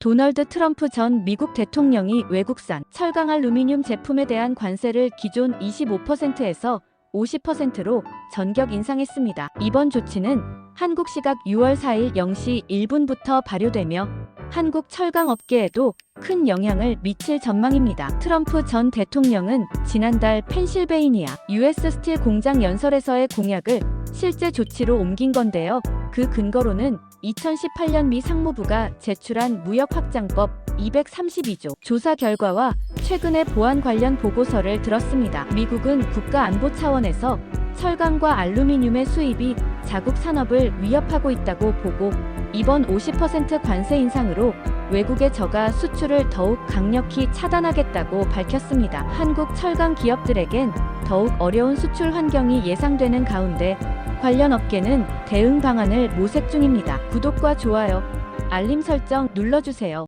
도널드 트럼프 전 미국 대통령이 외국산 철강 알루미늄 제품에 대한 관세를 기존 25%에서 50%로 전격 인상했습니다. 이번 조치는 한국 시각 6월 4일 0시 1분부터 발효되며 한국 철강 업계에도 큰 영향을 미칠 전망입니다. 트럼프 전 대통령은 지난달 펜실베이니아 US 스틸 공장 연설에서의 공약을 실제 조치로 옮긴 건데요. 그 근거로는 2018년 미 상무부가 제출한 무역 확장법 232조 조사 결과와 최근의 보안 관련 보고서를 들었습니다. 미국은 국가 안보 차원에서 철강과 알루미늄의 수입이 자국 산업을 위협하고 있다고 보고 이번 50% 관세 인상으로 외국의 저가 수출을 더욱 강력히 차단하겠다고 밝혔습니다. 한국 철강 기업들에겐 더욱 어려운 수출 환경이 예상되는 가운데 관련 업계는 대응 방안을 모색 중입니다. 구독과 좋아요, 알림 설정 눌러주세요.